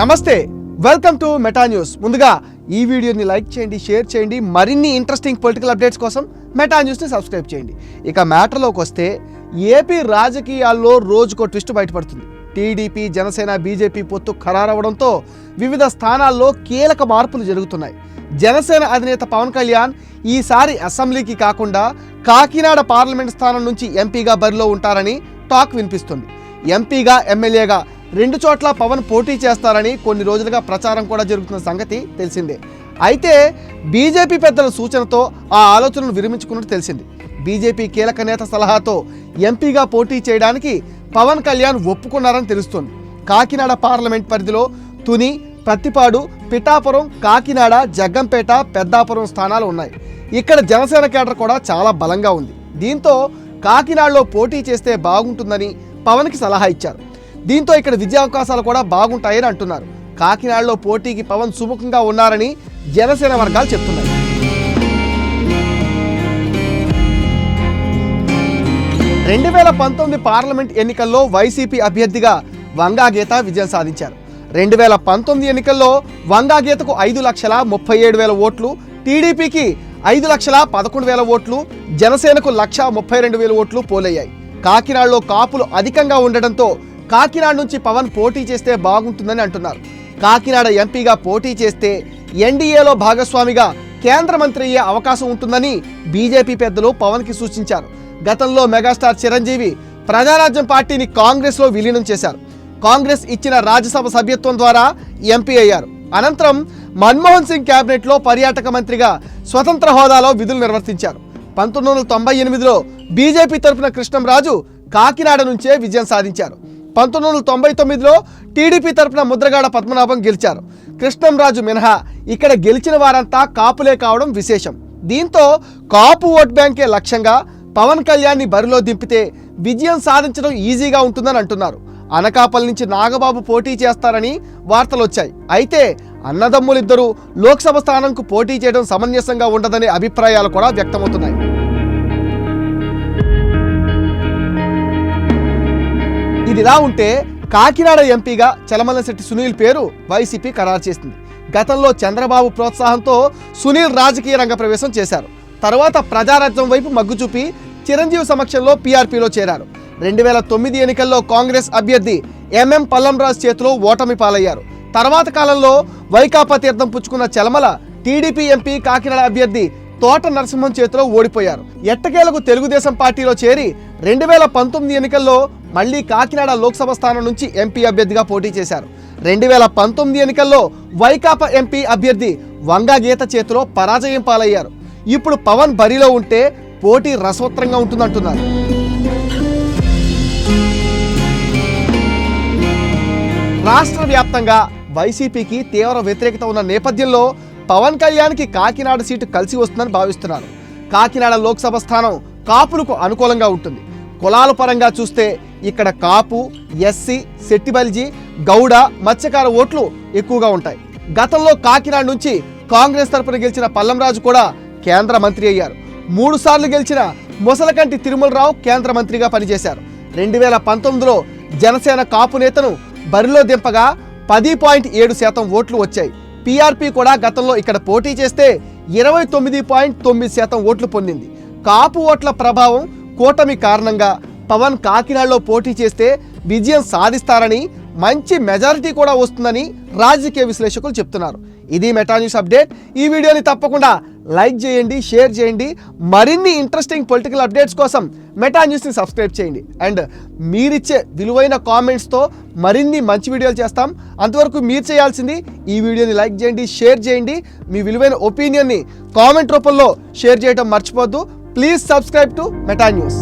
నమస్తే welcome to Meta news. ముందుగా ఈ వీడియోని లైక్ చేయండి షేర్ చేయండి మరిన్ని ఇంట్రెస్టింగ్ పొలిటికల్ అప్డేట్స్ కోసం మెటా న్యూస్ని సబ్స్క్రైబ్ చేయండి. ఇక మ్యాటర్లోకి వస్తే ఏపీ రాజకీయాల్లో రోజుకో ట్విస్ట్ బయటపడుతుంది. టీడీపీ జనసేన బీజేపీ పొత్తు ఖరారవడంతో వివిధ స్థానాల్లో కీలక మార్పులు జరుగుతున్నాయి. జనసేన అధినేత పవన్ కళ్యాణ్ ఈసారి అసెంబ్లీకి కాకుండా కాకినాడ పార్లమెంట్ స్థానం నుంచి ఎంపీగా బరిలో ఉంటారని టాక్ వినిపిస్తుంది. ఎంపీగా ఎమ్మెల్యేగా రెండు చోట్ల పవన్ పోటీ చేస్తారని కొన్ని రోజులుగా ప్రచారం కూడా జరుగుతున్న సంగతి తెలిసిందే. అయితే బీజేపీ పెద్దల సూచనతో ఆ ఆలోచనను విరమించుకున్నట్టు తెలిసింది. బీజేపీ కీలక నేత సలహాతో ఎంపీగా పోటీ చేయడానికి పవన్ కళ్యాణ్ ఒప్పుకున్నారని తెలుస్తోంది. కాకినాడ పార్లమెంట్ పరిధిలో తుని ప్రతిపాడు పిఠాపురం కాకినాడ జగ్గంపేట పెద్దాపురం స్థానాలు ఉన్నాయి. ఇక్కడ జనసేన కేడర్ కూడా చాలా బలంగా ఉంది. దీంతో కాకినాడలో పోటీ చేస్తే బాగుంటుందని పవన్కి సలహా ఇచ్చారు. దీంతో ఇక్కడ విద్యావకాశాలు కూడా బాగుంటాయని అంటున్నారు. కాకినాడలో పోటీకి పవన్ సుముఖంగా ఉన్నారని జనసేన వర్గాలు చెప్తున్నాయి. రెండు వేల పంతొమ్మిది పార్లమెంట్ ఎన్నికల్లో వైసీపీ అభ్యర్థిగా వంగా గీత విజయం సాధించారు. రెండు వేల పంతొమ్మిది ఎన్నికల్లో వంగా గీతకు ఐదు లక్షల ముప్పై ఏడు వేల ఓట్లు టీడీపీకి ఐదు లక్షల పదకొండు వేల ఓట్లు జనసేనకు లక్ష ముప్పై రెండు వేల ఓట్లు పోలయ్యాయి. కాకినాడలో కాపులు అధికంగా ఉండడంతో కాకినాడ నుంచి పవన్ పోటీ చేస్తే బాగుంటుందని అంటున్నారు. కాకినాడ ఎంపీగా పోటీ చేస్తే ఎన్డీఏలో భాగస్వామిగా కేంద్ర మంత్రి అయ్యే అవకాశం ఉంటుందని బీజేపీ పెద్దలు పవన్కి సూచించారు. గతంలో మెగాస్టార్ చిరంజీవి ప్రజారాజ్యం పార్టీని కాంగ్రెస్లో విలీనం చేశారు. కాంగ్రెస్ ఇచ్చిన రాజ్యసభ సభ్యత్వం ద్వారా ఎంపీ అయ్యారు. అనంతరం మన్మోహన్ సింగ్ క్యాబినెట్లో పర్యాటక మంత్రిగా స్వతంత్ర హోదాలో విధులు నిర్వర్తించారు. పంతొమ్మిది వందల తొంభై ఎనిమిదిలో బీజేపీ తరఫున కృష్ణంరాజు కాకినాడ నుంచే విజయం సాధించారు. పంతొమ్మిది వందల తొంభై తొమ్మిదిలో టీడీపీ తరఫున ముద్రగాడ పద్మనాభం గెలిచారు. కృష్ణంరాజు మినహా ఇక్కడ గెలిచిన వారంతా కాపులే కావడం విశేషం. దీంతో కాపు ఓట్ బ్యాంకే లక్ష్యంగా పవన్ కళ్యాణ్ని బరిలో దింపితే విజయం సాధించడం ఈజీగా ఉంటుందని అంటున్నారు. అనకాపల్లి నుంచి నాగబాబు పోటీ చేస్తారని వార్తలు వచ్చాయి అయితే అన్నదమ్ములిద్దరూ లోక్సభ స్థానంకు పోటీ చేయడం సమంజసంగా ఉండదనే అభిప్రాయాలు కూడా వ్యక్తమవుతున్నాయి. ఇదిలా ఉంటే కాకినాడ ఎంపీగా చలమలశెట్టి సునీల్ పేరు వైసీపీ ఖరారు చేసింది. గతంలో చంద్రబాబు ప్రోత్సాహంతో సునీల్ రాజకీయ రంగ ప్రవేశం చేశారు. తర్వాత ప్రజారాజ్యం వైపు మగ్గు చూపి చిరంజీవి సమక్షంలో పీఆర్పీలో చేరారు. రెండు వేల తొమ్మిది ఎన్నికల్లో కాంగ్రెస్ అభ్యర్థి ఎంఎం పల్లంరాజ్ చేతిలో ఓటమి పాలయ్యారు. తర్వాత కాలంలో వైకాపా తీర్థం పుచ్చుకున్న చలమల టీడీపీ ఎంపీ కాకినాడ అభ్యర్థి తోట నరసింహం చేతిలో ఓడిపోయారు. ఎట్టకేలకు తెలుగుదేశం పార్టీలో చేరి రెండు వేల పంతొమ్మిది ఎన్నికల్లో మళ్ళీ కాకినాడ లోక్సభ స్థానం నుంచి ఎంపీ అభ్యర్థిగా పోటీ చేశారు. రెండు వేల పంతొమ్మిది ఎన్నికల్లో వైకాపా ఎంపీ అభ్యర్థి వంగా గీత చేతిలో పరాజయం పాలయ్యారు. ఇప్పుడు పవన్ బరిలో ఉంటే పోటీ రసవత్రంగా ఉంటుందంటున్నారు. రాష్ట్ర వ్యాప్తంగా వైసీపీకి తీవ్ర వ్యతిరేకత ఉన్న నేపథ్యంలో పవన్ కళ్యాణ్కి కాకినాడ సీటు కలిసి వస్తుందని భావిస్తున్నారు. కాకినాడ లోక్సభ స్థానం కాపులకు అనుకూలంగా ఉంటుంది. కులాల పరంగా చూస్తే ఇక్కడ కాపు ఎస్సీ సెట్టిబల్జీ గౌడ మత్స్యకార ఓట్లు ఎక్కువగా ఉంటాయి. గతంలో కాకినాడ నుంచి కాంగ్రెస్ తరపున గెలిచిన పల్లంరాజు కూడా కేంద్ర మంత్రి అయ్యారు. మూడు సార్లు గెలిచిన ముసలకంటి తిరుమలరావు కేంద్ర మంత్రిగా పనిచేశారు. రెండు వేల పంతొమ్మిదిలో జనసేన కాపు నేతను బరిలో దింపగా పది పాయింట్ ఏడు శాతం ఓట్లు వచ్చాయి. పీఆర్పీ కూడా గతంలో ఇక్కడ పోటీ చేస్తే ఇరవై తొమ్మిది పాయింట్ తొమ్మిది శాతం ఓట్లు పొందింది. కాపు ఓట్ల ప్రభావం కూటమి కారణంగా పవన్ కాకినాడలో పోటీ చేస్తే విజయం సాధిస్తారని మంచి మెజారిటీ కూడా వస్తుందని రాజకీయ విశ్లేషకులు చెప్తున్నారు. ఇది మెటా న్యూస్ అప్డేట్. ఈ వీడియోని తప్పకుండా లైక్ చేయండి షేర్ చేయండి. మరిన్ని ఇంట్రెస్టింగ్ పొలిటికల్ అప్డేట్స్ కోసం మెటా న్యూస్ని సబ్స్క్రైబ్ చేయండి. అండ్ మీరిచ్చే విలువైన కామెంట్స్తో మరిన్ని మంచి వీడియోలు చేస్తాం. అంతవరకు మీరు చేయాల్సింది ఈ వీడియోని లైక్ చేయండి షేర్ చేయండి. మీ విలువైన ఒపీనియన్ని కామెంట్ రూపంలో షేర్ చేయడం మర్చిపోద్దు please subscribe to Meta news